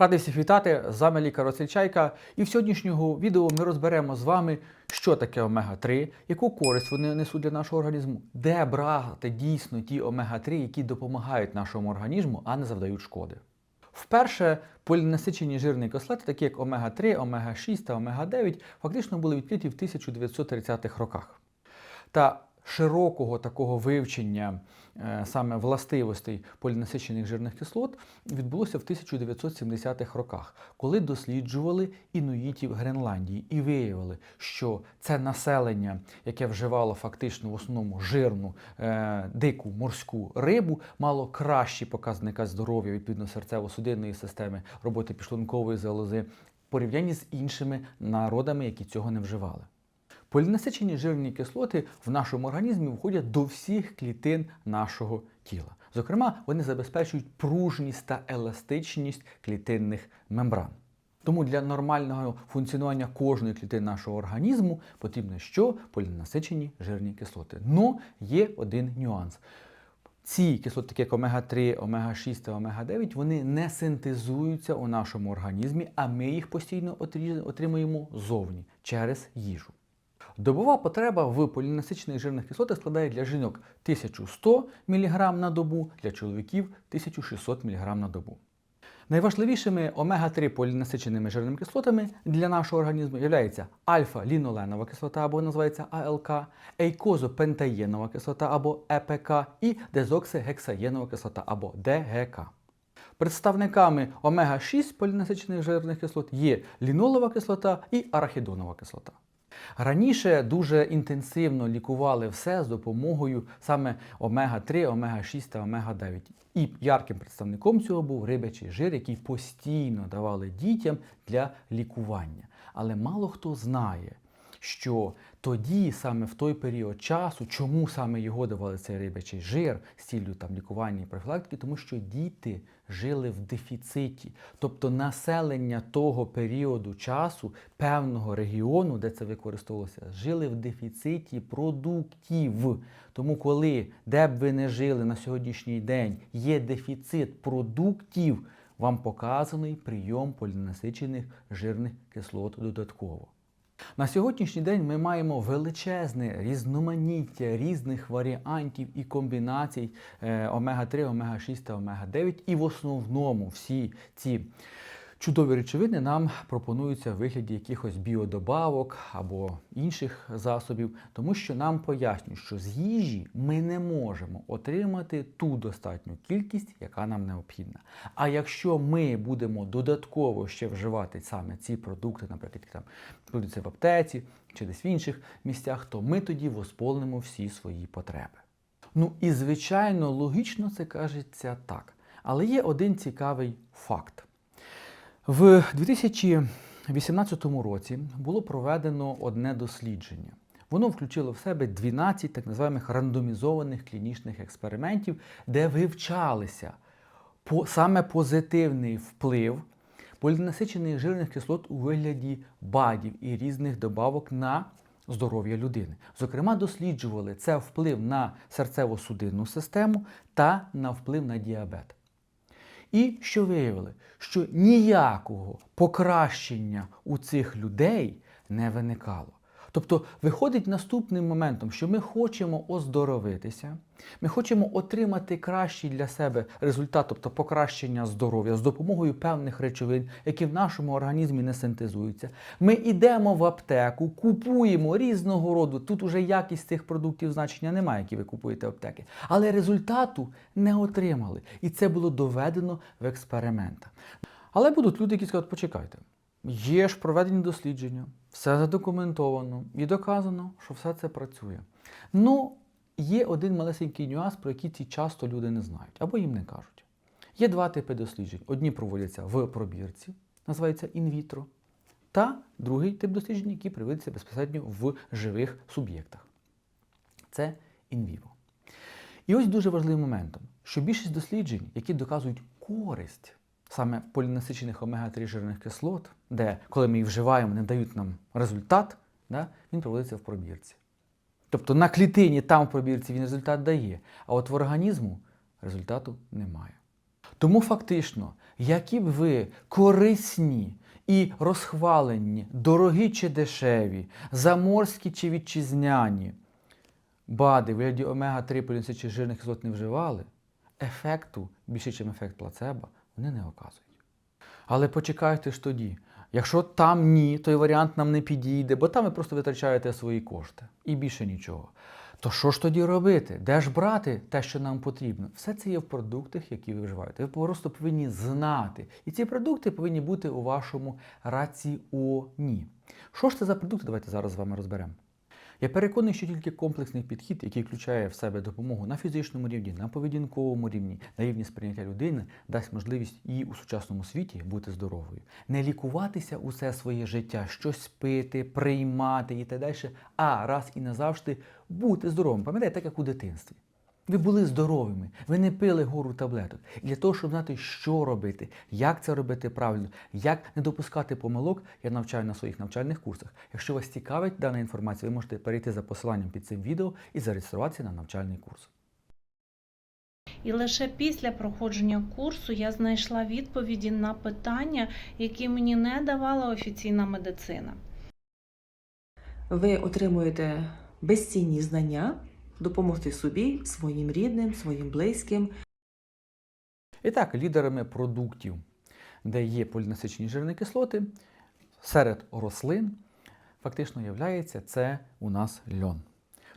Радий всіх вітати, з вами лікар Василь І в сьогоднішнього відео ми розберемо з вами, що таке омега-3, яку користь вони несуть для нашого організму, де брати дійсно ті омега-3, які допомагають нашому організму, а не завдають шкоди. Вперше полінасичені жирні кислоти, такі як омега-3, омега-6 та омега-9, фактично були відкриті в 1930-х роках. Та широкого такого вивчення е, саме властивостей полінасичених жирних кислот відбулося в 1970-х роках, коли досліджували інуїтів Гренландії і виявили, що це населення, яке вживало фактично в основному жирну е, дику морську рибу, мало кращі показники здоров'я відповідно серцево-судинної системи, роботи підшлункової залози в порівнянні з іншими народами, які цього не вживали. Полінасичені жирні кислоти в нашому організмі входять до всіх клітин нашого тіла. Зокрема, вони забезпечують пружність та еластичність клітинних мембран. Тому для нормального функціонування кожної клітини нашого організму потрібно що? Полінасичені жирні кислоти. Но є один нюанс. Ці кислоти, такі як омега-3, омега-6 та омега-9, вони не синтезуються у нашому організмі, а ми їх постійно отримуємо зовні через їжу. Добова потреба в полінасичених жирних кислотах складає для жінок 1100 мг на добу, для чоловіків 1600 мг на добу. Найважливішими омега-3 полінасиченими жирними кислотами для нашого організму є альфа-ліноленова кислота або називається АЛК, ейкозопентаєнова кислота або ЕПК і дезоксигексаєнова кислота або ДГК. Представниками омега-6 полінасичених жирних кислот є лінолова кислота і арахідонова кислота. Раніше дуже інтенсивно лікували все з допомогою саме омега-3, омега-6 та омега-9. І ярким представником цього був рибячий жир, який постійно давали дітям для лікування. Але мало хто знає, що тоді, саме в той період часу, чому саме його давали цей рибячий жир з ціллю там лікування і профілактики, тому що діти жили в дефіциті, тобто населення того періоду часу певного регіону, де це використовувалося, жили в дефіциті продуктів. Тому, коли де б ви не жили на сьогоднішній день, є дефіцит продуктів, вам показаний прийом полінасичених жирних кислот додатково. На сьогоднішній день ми маємо величезне різноманіття різних варіантів і комбінацій е, омега-3, омега-6 та омега-9. І в основному всі ці чудові речовини нам пропонуються в вигляді якихось біодобавок або інших засобів, тому що нам пояснюють, що з їжі ми не можемо отримати ту достатню кількість, яка нам необхідна. А якщо ми будемо додатково ще вживати саме ці продукти, наприклад, там продаються в аптеці чи десь в інших місцях, то ми тоді восполнимо всі свої потреби. Ну і звичайно, логічно це кажеться так. Але є один цікавий факт. В 2018 році було проведено одне дослідження. Воно включило в себе 12 так званих рандомізованих клінічних експериментів, де вивчалися по, саме позитивний вплив полінасичених жирних кислот у вигляді бадів і різних добавок на здоров'я людини. Зокрема, досліджували це вплив на серцево-судинну систему та на вплив на діабет. І що виявили? Що ніякого покращення у цих людей не виникало. Тобто виходить наступним моментом, що ми хочемо оздоровитися, ми хочемо отримати кращий для себе результат, тобто покращення здоров'я з допомогою певних речовин, які в нашому організмі не синтезуються. Ми йдемо в аптеку, купуємо різного роду. Тут уже якість цих продуктів значення немає, які ви купуєте в аптеки. Але результату не отримали. І це було доведено в експериментах. Але будуть люди, які скажуть, почекайте. Є ж проведені дослідження, все задокументовано і доказано, що все це працює. Ну, є один малесенький нюанс, про який ці часто люди не знають або їм не кажуть. Є два типи досліджень. Одні проводяться в пробірці, називаються інвітро, та другий тип досліджень, який проводиться безпосередньо в живих суб'єктах. Це інвіво. І ось дуже важливим моментом, що більшість досліджень, які доказують користь саме полінасичених омега-3 жирних кислот, де коли ми їх вживаємо, не дають нам результат, да, він проводиться в пробірці. Тобто на клітині там в пробірці він результат дає, а от в організму результату немає. Тому фактично, які б ви корисні і розхвалені, дорогі чи дешеві, заморські чи вітчизняні, БАДи вигляді омега-3 полінцичних жирних кислот не вживали, ефекту більше, ніж ефект плацебо, вони не оказують. Але почекайте ж тоді. Якщо там ні, той варіант нам не підійде, бо там ви просто витрачаєте свої кошти і більше нічого. То що ж тоді робити? Де ж брати те, що нам потрібно? Все це є в продуктах, які ви вживаєте. Ви просто повинні знати. І ці продукти повинні бути у вашому раціоні. Що ж це за продукти? Давайте зараз з вами розберемо. Я переконаний, що тільки комплексний підхід, який включає в себе допомогу на фізичному рівні, на поведінковому рівні, на рівні сприйняття людини, дасть можливість їй у сучасному світі бути здоровою. Не лікуватися усе своє життя, щось пити, приймати і так далі, а раз і назавжди бути здоровим. Пам'ятаєте, так як у дитинстві. Ви були здоровими, ви не пили гору таблеток. І для того, щоб знати, що робити, як це робити правильно, як не допускати помилок, я навчаю на своїх навчальних курсах. Якщо вас цікавить дана інформація, ви можете перейти за посиланням під цим відео і зареєструватися на навчальний курс. І лише після проходження курсу я знайшла відповіді на питання, які мені не давала офіційна медицина. Ви отримуєте безцінні знання, допомогти собі, своїм рідним, своїм близьким. І так, лідерами продуктів, де є полінасичені жирні кислоти, серед рослин фактично являється це у нас льон.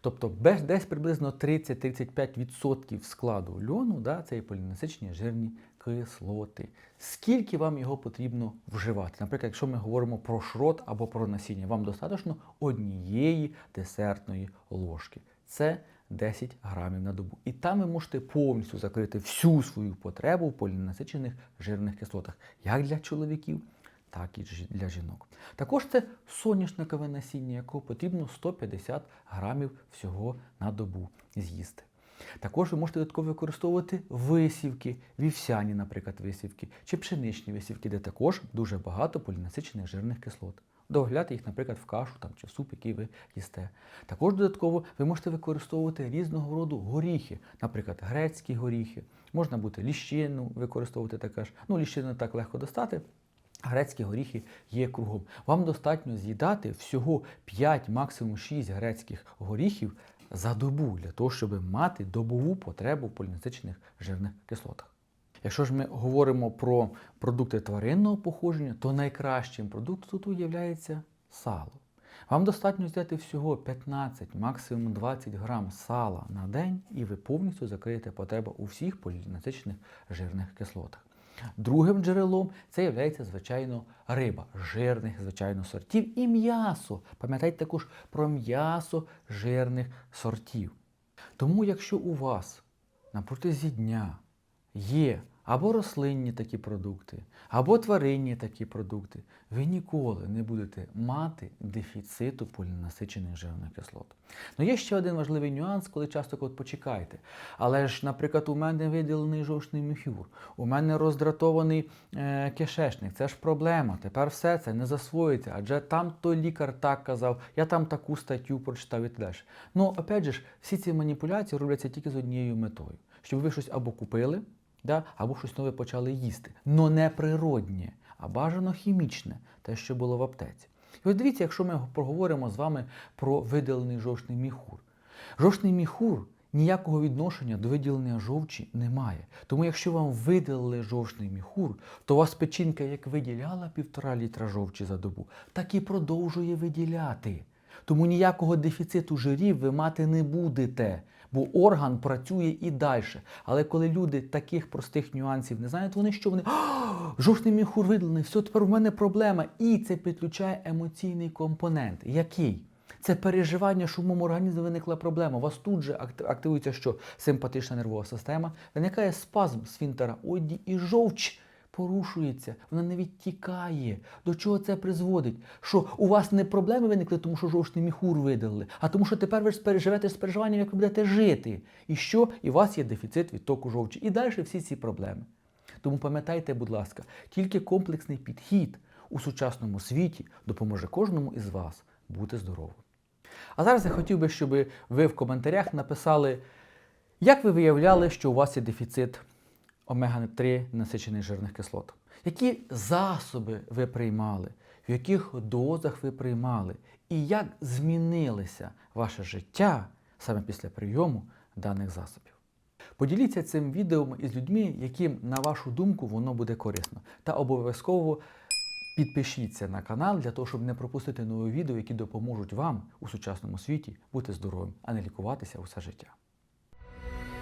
Тобто десь приблизно 30-35% складу льону да, це є полінасичені жирні кислоти. Скільки вам його потрібно вживати? Наприклад, якщо ми говоримо про шрот або про насіння, вам достатньо однієї десертної ложки. Це 10 грамів на добу. І там ви можете повністю закрити всю свою потребу в полінасичених жирних кислотах, як для чоловіків, так і для жінок. Також це соняшникове насіння, якого потрібно 150 грамів всього на добу з'їсти. Також ви можете додатково використовувати висівки, вівсяні, наприклад, висівки, чи пшеничні висівки, де також дуже багато полінасичених жирних кислот. Додавати їх, наприклад, в кашу там, чи в суп, який ви їсте. Також додатково ви можете використовувати різного роду горіхи, наприклад, грецькі горіхи. Можна бути ліщину використовувати також. Ну, ліщину так легко достати. Грецькі горіхи є кругом. Вам достатньо з'їдати всього 5, максимум 6 грецьких горіхів за добу для того, щоб мати добову потребу в полінасичених жирних кислотах. Якщо ж ми говоримо про продукти тваринного походження, то найкращим продуктом тут є сало. Вам достатньо взяти всього 15, максимум 20 грам сала на день, і ви повністю закриєте потребу у всіх полінасичених жирних кислотах. Другим джерелом це є, звичайно, риба жирних, звичайно, сортів і м'ясо. Пам'ятайте також про м'ясо жирних сортів. Тому, якщо у вас на протязі дня є або рослинні такі продукти, або тваринні такі продукти, ви ніколи не будете мати дефіциту полінасичених жирних кислот. Ну є ще один важливий нюанс, коли часто от почекайте. Але ж, наприклад, у мене виділений жовчний міхюр, у мене роздратований е, кишечник. Це ж проблема. Тепер все це не засвоїться, адже там той лікар так казав, я там таку статтю прочитав і так далі. Ну, опять же, всі ці маніпуляції робляться тільки з однією метою, щоб ви щось або купили, да, або щось нове почали їсти. Но не природнє, а бажано хімічне, те, що було в аптеці. І от дивіться, якщо ми поговоримо з вами про виділений жовчний міхур. Жовчний міхур ніякого відношення до виділення жовчі не має. Тому якщо вам видалили жовчний міхур, то у вас печінка як виділяла півтора літра жовчі за добу, так і продовжує виділяти. Тому ніякого дефіциту жирів ви мати не будете, бо орган працює і далі. Але коли люди таких простих нюансів не знають, вони що вони «А, жовчний міхур видалений, все, тепер у мене проблема. І це підключає емоційний компонент. Який? Це переживання, що в моєму організмі виникла проблема. У вас тут же акти- активується що? Симпатична нервова система, виникає спазм сфінктера одні і жовч порушується, вона не відтікає. До чого це призводить? Що у вас не проблеми виникли, тому що жовчний міхур видалили, а тому, що тепер ви ж переживете з переживанням, як ви будете жити. І що? І у вас є дефіцит відтоку жовчі. І далі всі ці проблеми. Тому пам'ятайте, будь ласка, тільки комплексний підхід у сучасному світі допоможе кожному із вас бути здоровим. А зараз я хотів би, щоб ви в коментарях написали, як ви виявляли, що у вас є дефіцит омега-3 насичених жирних кислот. Які засоби ви приймали, в яких дозах ви приймали, і як змінилося ваше життя саме після прийому даних засобів. Поділіться цим відео із людьми, яким, на вашу думку, воно буде корисно. Та обов'язково підпишіться на канал для того, щоб не пропустити нові відео, які допоможуть вам у сучасному світі бути здоровим, а не лікуватися усе життя.